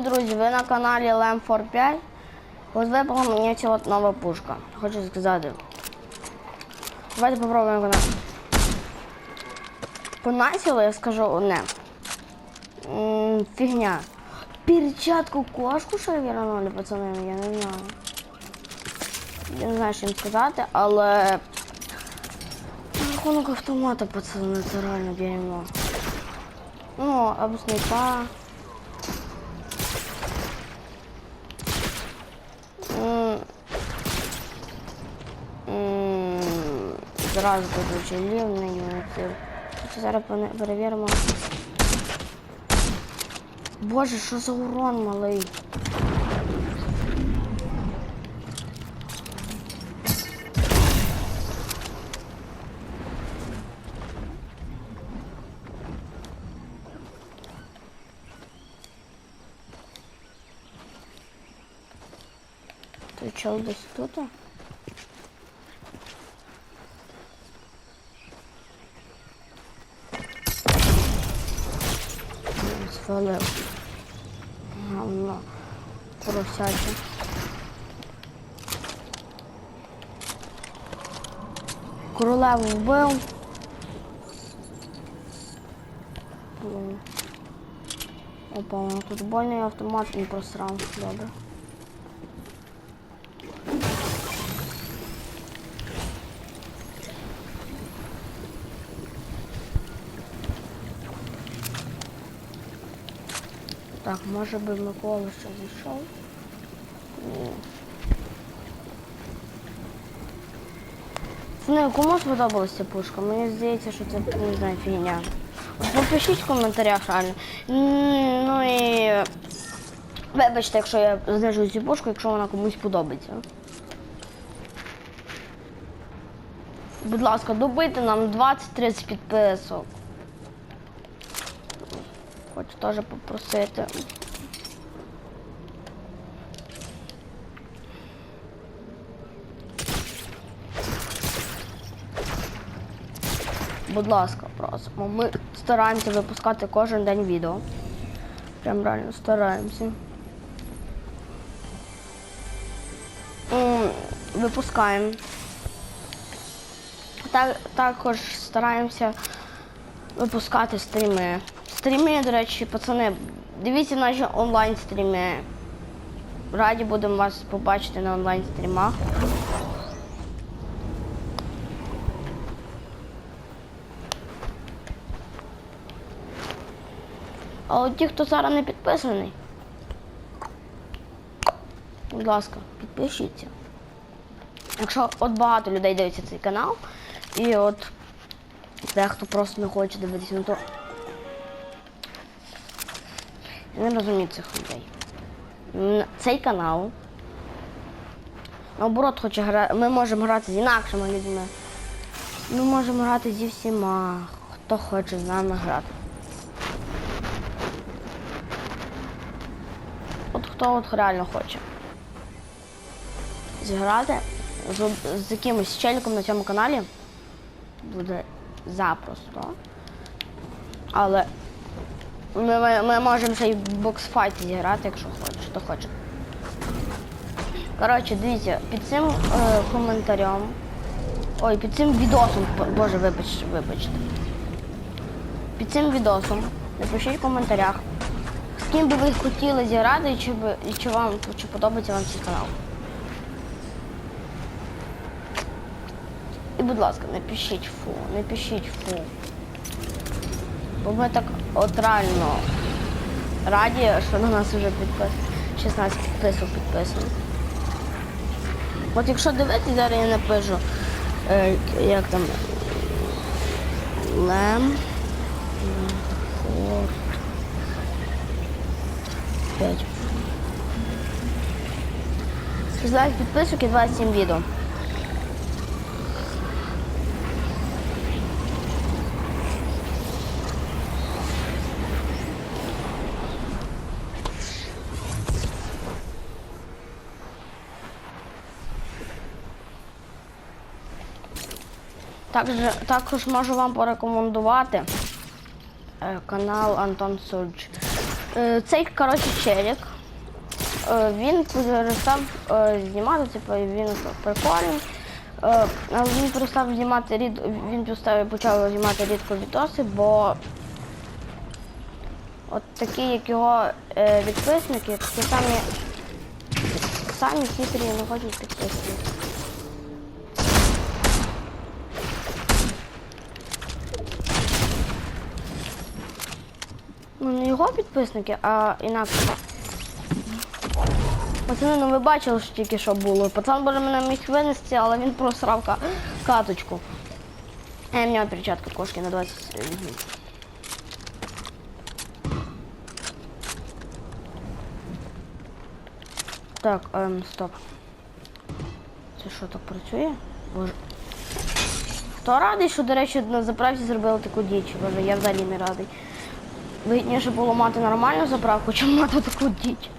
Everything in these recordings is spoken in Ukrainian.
Привіт, друзі! Ви на каналі LM45. От випала мені ця от нова пушка. Хочу сказати. Давайте попробуємо вона. По насілу я скажу одне. Фігня. Перчатку кошку що ли віранули, пацани, я не знаю. Я не знаю, що їм сказати, але. Рахунок автомата, пацани, це реально дерьмо. Ну, або снайпа. Зразу жалів на юнітів. Зараз перевіримо. Боже, що за урон малий? Той чел десь тут? Свалив. Гавно. Поросяче. Королеву вбив. Опа, тут больний автомат не просрав. Добре. Так, може би Микола ще зайшов. Ні. Ну, кому сподобалася пушка? Мені здається, що це не знаю, фігня. Напишіть в коментарях реально. Ну і вибачте, якщо я знижу цю пушку, якщо вона комусь подобається. Будь ласка, добийте нам 20-30 підписок. Хочу теж попросити. Будь ласка, просимо. Ми стараємося випускати кожен день відео. Прям реально стараємося. Випускаємо. Так, також стараємося випускати стріми. Стріми, до речі, пацани, дивіться наші онлайн стріми. Раді будемо вас побачити на онлайн стрімах. А от ті, хто зараз не підписаний, будь ласка, підпишіться. Якщо от багато людей дивиться цей канал, і от дехто просто не хоче дивитися, ну то не розумію цих людей. Цей канал. Наоборот, хоче грати. Ми можемо грати з інакшими людьми. Ми можемо грати зі всіма, хто хоче з нами грати. От хто от реально хоче. Зіграти з, з якимось челіком на цьому каналі буде запросто. Але ми, ми, ми можемо ще й боксфайт зіграти, якщо хоче, хто хоче. Коротше, дивіться, під цим е, коментарем. Ой, під цим відосом, боже, вибачте, вибачте. Під цим відосом напишіть в коментарях, з ким би ви хотіли зіграти і чи, би, і чи вам чи подобається вам цей канал. І, будь ласка, не пишіть фу, не пишіть фу. Бо ми так от реально раді, що на нас вже підпис... 16 підписок підписано. От якщо дивитися, зараз я напишу, е, як там Лем Форт 5. 16 підписок і 27 відео. Також, також можу вам порекомендувати е, канал Антон Сурдж. Е, Цей, коротше, челік. е, Він перестав знімати, типу, він прикольний. Він перестав знімати рід, він почав знімати рідко відоси, бо от такі, як його підписники, такі самі самі хитрі не хочуть підписувати. Ну, не його підписники, а інакше. Пацани, ну ви бачили, що тільки що було. Пацан боже мене міг винести, але він просрав ка- каточку. Е, в нього перчатка кошки на 20 візьму. Так, ем, стоп. Це що так працює? Боже. Хто радий, що, до речі, на заправці зробили таку діч? Боже, я взагалі не радий. Вигідніше було мати нормальну заправку, чим мати таку діч.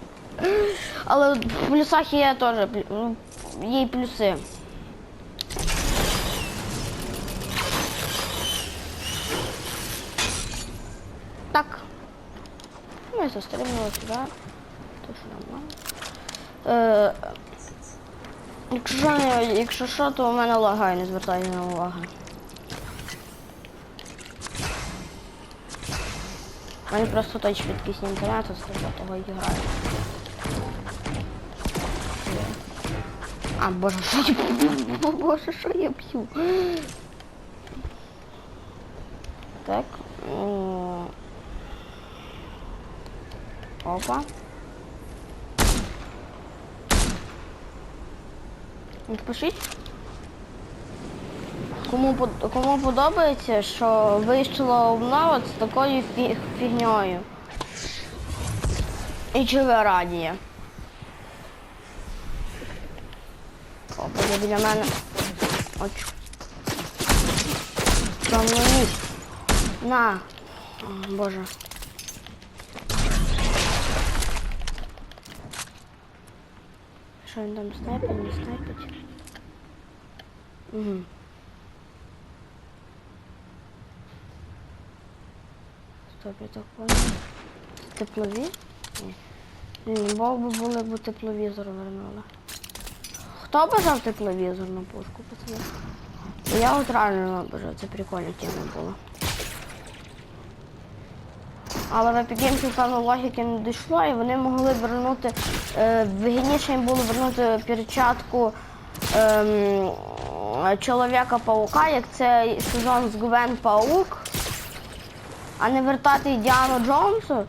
Але в плюсах є теж ну, є й плюси. Так. Ну, я застрибнула сюди. То що нормально. Е, якщо, що, то у мене лагає, не звертайте на увагу. У мене просто той швидкість інтернету, з того того і граю. А, боже, що я п'ю? Боже, що я п'ю? Так. м, Опа. Напишіть. Кому, кому подобається, що вийшла обнова з такою фі- фігньою. І чи ви раді? О, біля мене. Оч. Там мені. На. О, Боже. Що він там снайпить, не снайпить? Угу. Я так. Теплові? Ні. Бо були, якби тепловізор вернули. Хто бажав тепловізор на пушку, пацани? Я от реально бажав, це прикольна тема була. Але в Games, певно, логіки не дійшло, і вони могли вернути, е, вигідніше їм було вернути перчатку ем, Чоловіка-паука, як це сезон з Гвен Паук, а не вертати Діану Джонсу,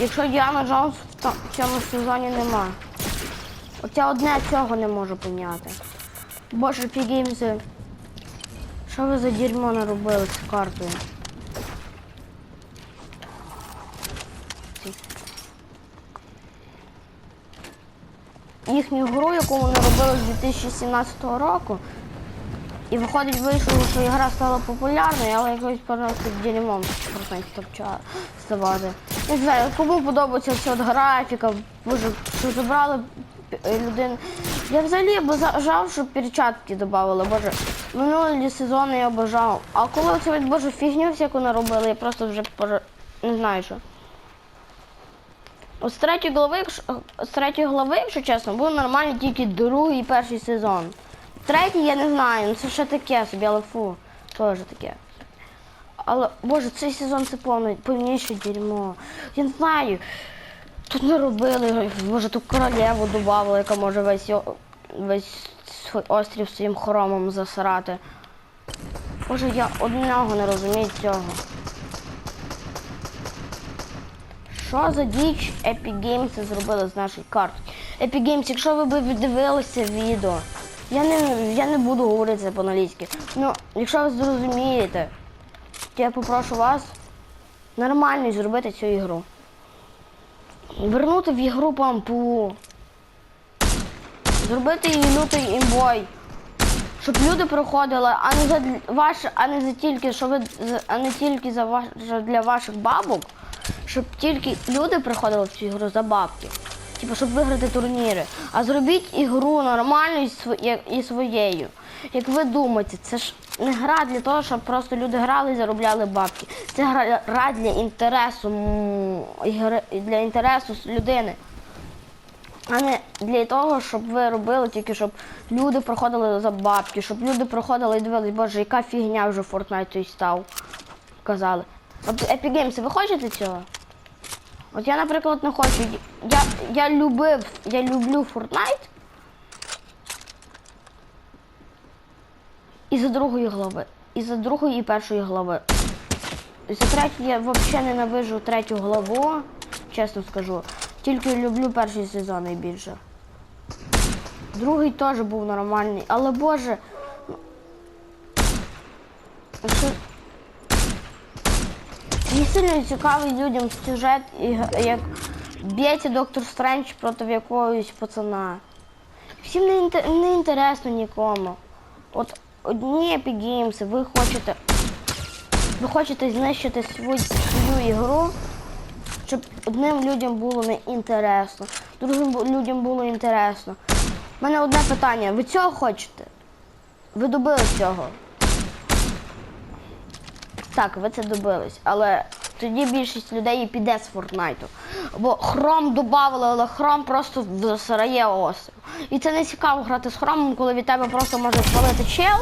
якщо Діана Джонс в цьому сезоні нема. Оце одне цього не можу поняти. Боже, Epic що ви за дерьмо наробили з картою? їхню гру, яку вони робили з 2017 року. І виходить, вийшло, що гра стала популярною, але якось просто дерьмом процентів ставати. Не знаю, кому подобається ця от графіка, боже, що забрали е, людину. Я взагалі бажав, щоб перчатки додавали, боже. Минулі сезони я бажав. А коли це боже фігню всяку наробили, я просто вже боже, не знаю що. З третьої глави, з третьої глави, якщо чесно, був нормальний тільки другий і перший сезон. Третій я не знаю, ну це ще таке собі, але фу, теж таке. Але, боже, цей сезон це повне, повніше дерьмо. Я не знаю. Тут не робили, може ту королеву додавали, яка може весь, весь свій острів своїм хромом засрати. Боже, я одного не розумію цього. Що за діч Epic Games зробили з нашої карти? Epic Games, якщо ви б дивилися відео, я не, я не буду говорити це по-англійськи. Ну, якщо ви зрозумієте, то я попрошу вас нормально зробити цю ігру. Вернути в ігру пампу. Зробити її лютий імбой. Щоб люди приходили, а не за ваш, а не за тільки, що ви а не тільки за ваш для ваших бабок, щоб тільки люди приходили в цю ігру за бабки. Типу, щоб виграти турніри. А зробіть ігру нормальною і своєю. Як ви думаєте, це ж не гра для того, щоб просто люди грали і заробляли бабки. Це гра, для інтересу, для інтересу людини. А не для того, щоб ви робили тільки, щоб люди проходили за бабки, щоб люди проходили і дивились, боже, яка фігня вже Fortnite той став. Казали. От ви хочете цього? От я, наприклад, не хочу. Я, я любив, я люблю Fortnite. Із-за другої глави. Із-за другої і першої глави. За третю я взагалі ненавижу третю главу, чесно скажу. Тільки люблю перший сезон найбільше. Другий теж був нормальний, але боже. ну, Що... Не сильно цікавий людям сюжет, як б'ється доктор Стрендж проти якогось пацана. Всім не, інте- не інтересно нікому. От одні Epic ви хочете. Ви хочете знищити свою, свою ігру, щоб одним людям було не інтересно, другим людям було інтересно. У мене одне питання: ви цього хочете? Ви добились цього? Так, ви це добились, але тоді більшість людей піде з Фортнайту. Бо хром додавали, але хром просто засирає острів. І це не цікаво грати з хромом, коли від тебе просто може свалити чел.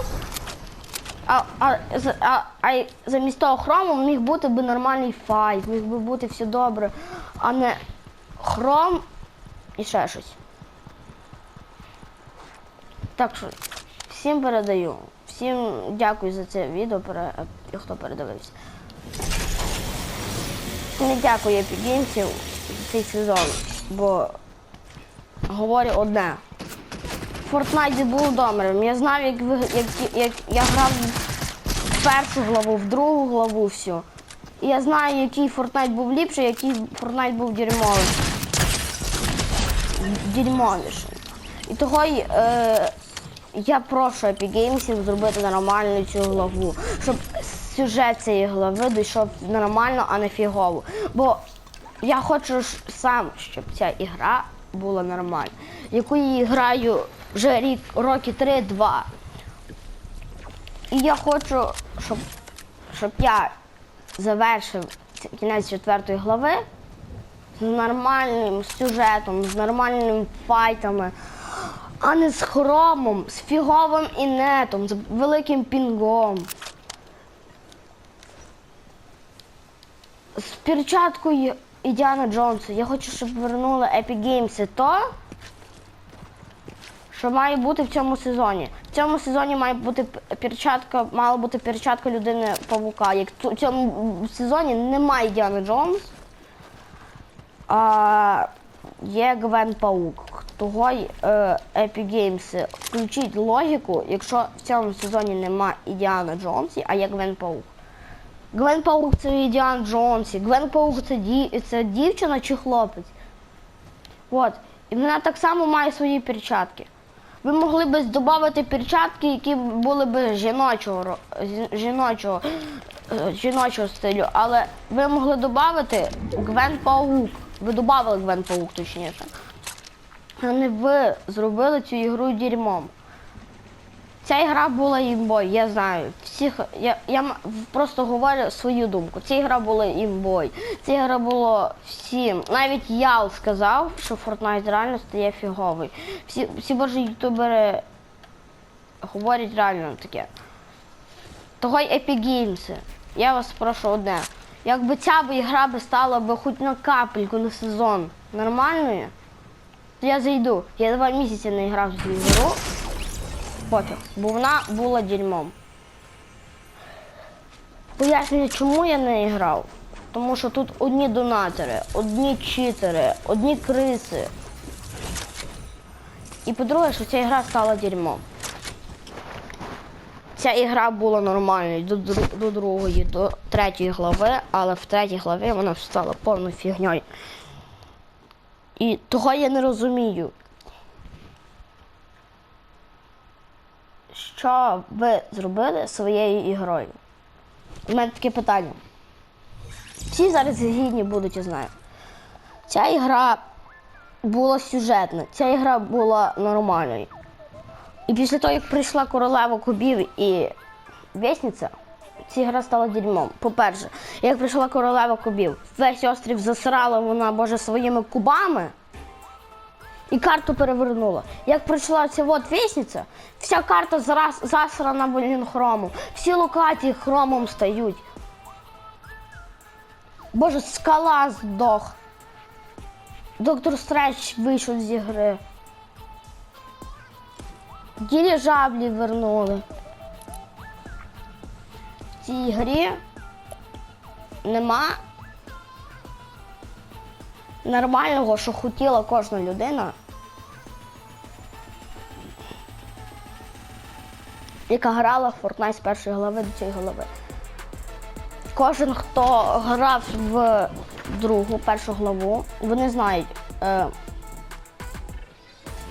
А, а, а, а замість того хрому міг бути би нормальний файт, міг би бути все добре, а не хром і ще щось. Так що всім передаю. Всім дякую за це відео, хто передивився. Не дякую Games цей сезон, бо говорю одне. Fortnite був добрим. Я знав, як, як, як я грав в першу главу, в другу главу всю. І я знаю, який Fortnite був ліпший, який Fortnite був дерьмовий. Дерьмовіший. І того е, я прошу Epic зробити нормальну цю главу, щоб сюжет цієї глави дійшов нормально, а не фігово. Бо я хочу сам, щоб ця ігра була нормальна. Яку я граю вже рік, роки 3-2. І я хочу, щоб, щоб я завершив кінець четвертої глави з нормальним сюжетом, з нормальними файтами, а не з хромом, з фіговим інетом, з великим пінгом. З перчаткою Ідіана Джонса. Я хочу, щоб вернули Epic Games то, що має бути в цьому сезоні. В цьому сезоні має бути перчатка, мала бути перчатка людини павука. Як в цьому сезоні немає Діани Джонс, а є Гвен Паук. Того е, Epic Games включіть логіку, якщо в цьому сезоні нема Ідіана Джонсі, а є Гвен Паук. Гвен Паук це Ідіан Джонсі, Гвен Паук це, ді... це дівчина чи хлопець. От. І вона так само має свої перчатки. Ви могли б додати перчатки, які були б жіночого, жіночого, е, жіночого стилю, але ви могли додати Гвен Паук. Ви додали Гвен Паук, точніше. А не ви зробили цю ігру дерьмом. Ця ігра була імбой, я знаю. Всіх, я, я просто говорю свою думку. Ця ігра була імбой. Ця ігра була всім. Навіть я сказав, що Fortnite реально стає фіговий. Всі, всі божі ютубери говорять реально таке. Того й Epic Games. Я вас прошу одне. Якби ця б ігра би стала би хоч на капельку на сезон нормальною, то я зайду. Я два місяці не грав в цю ігру. Пофіг, бо вона була дерьмом. Пояснюю, чому я не грав. Тому що тут одні донатори, одні читери, одні криси. І по-друге, що ця гра стала дерьмом. Ця ігра була нормальною до, до другої, до третьої глави, але в третій главі вона стала повною фігньою. І того я не розумію. Що ви зробили своєю ігрою? У мене таке питання. Всі зараз гідні будуть, я знаю. Ця ігра була сюжетна. Ця ігра була нормальною. І після того, як прийшла королева кубів і вісниця, ця гра стала дерьмом. По-перше, як прийшла королева кубів, весь острів засрала вона, боже, своїми кубами і карту перевернула. Як прийшла ця от вісниця, вся карта зараз засрана блін, хромом. Всі локації хромом стають. Боже, скала здох. Доктор Стреч вийшов з ігри. Діріжаблі вернули. В цій грі нема нормального, що хотіла кожна людина, яка грала в Fortnite з першої глави до цієї голови. Кожен, хто грав в другу, першу главу, вони знають, е,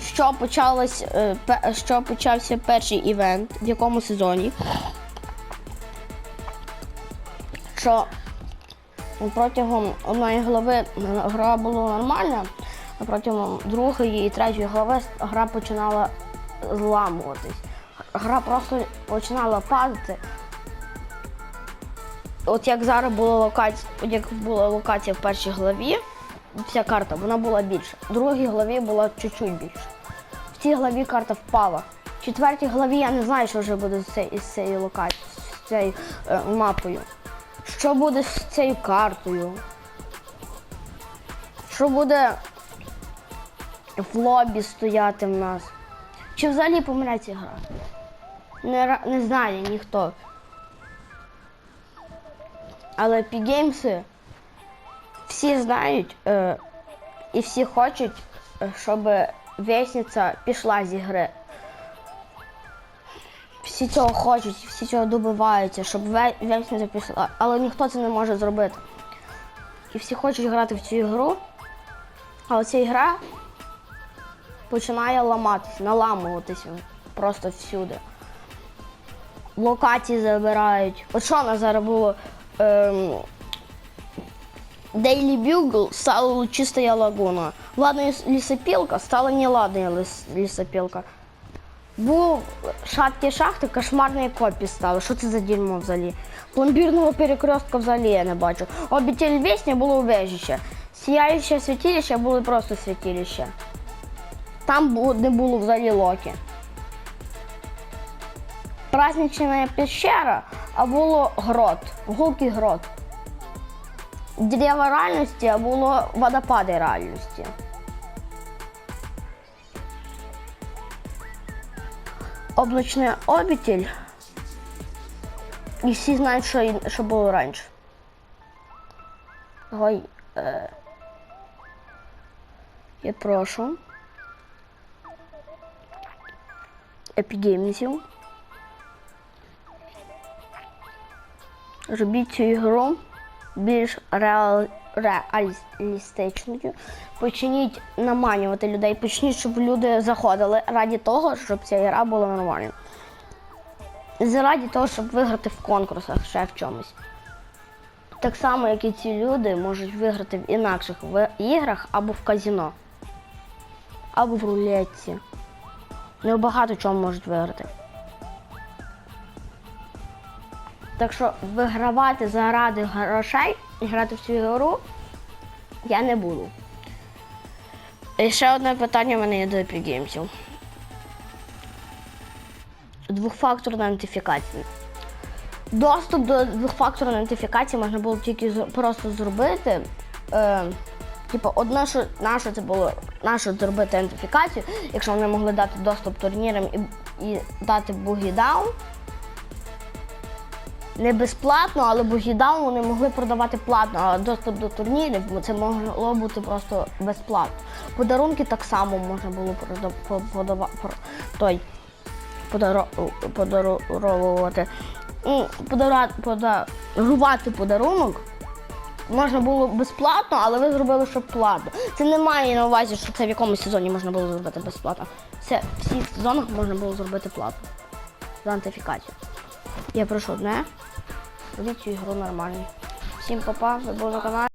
що, почалось, е, що почався перший івент, в якому сезоні. Що протягом одної глави гра була нормальна, а протягом другої і третьої глави гра починала зламуватись. Гра просто починала падати. От як зараз була локація, як була локація в першій главі, ця карта вона була більша. В другій главі була чуть-чуть більша. В цій главі карта впала. В четвертій главі я не знаю, що вже буде з цією локацією, з цією е, мапою. Що буде з цією картою? Що буде в лобі стояти в нас? Чи взагалі помиляється гра? Не, не знає ніхто. Але пігеймси всі знають е, і всі хочуть, е, щоб весниця пішла з ігри. Всі цього хочуть, всі цього добиваються, щоб весниця пішла. Але ніхто це не може зробити. І всі хочуть грати в цю ігру, а оця ігра починає ламатися, наламуватися просто всюди локації забирають. От що нас зараз було? Ем, Daily Bugle стала чистая лагуна. Ладная лісопілка стала не ладная ліс- лісопілка. Був шаткі шахти, кошмарні копії стали. Що це за дерьмо взагалі? Пломбірного перекрестка взагалі я не бачу. Обітель весні було убежище. Сіяюче святилище було просто святилище. Там не було взагалі локі празднична пещера, а було грот, гулкий грот. Дерева реальності, а було водопади реальності. Облачний обітель. І всі знають, що, що було раніше. Ой, е, я прошу. Епігеймсів. Робіть цю ігру більш реал... реалістичною. Почніть наманювати людей, почніть, щоб люди заходили раді того, щоб ця гра була нормальною. Заради того, щоб виграти в конкурсах ще в чомусь. Так само, як і ці люди можуть виграти в інакших іграх або в казіно, або в рулетці. Вони в багато чому можуть виграти. Так що вигравати заради грошей і грати в цю ігру я не буду. І ще одне питання в мене є до Epic. Двохфакторна ідентифікація. Доступ до двохфакторної ідентифікації можна було тільки просто зробити. Е, типу, одне, що наше це було наше зробити ідентифікацію, якщо вони могли дати доступ турнірам і, і дати бугі даун. Не безплатно, але богідаун вони могли продавати платно, а доступ до турнірів це могло бути просто безплатно. Подарунки так само можна було прода- по- подава- той. Ну, подарувати подарунок можна було безплатно, але ви зробили, щоб платно. Це не має на увазі, що це в якомусь сезоні можна було зробити безплатно. Це в всіх сезонах можна було зробити платно. За антифікацію. Я прошу одне. Робіть цю ігру нормально. Всім па-па, ви були на каналі.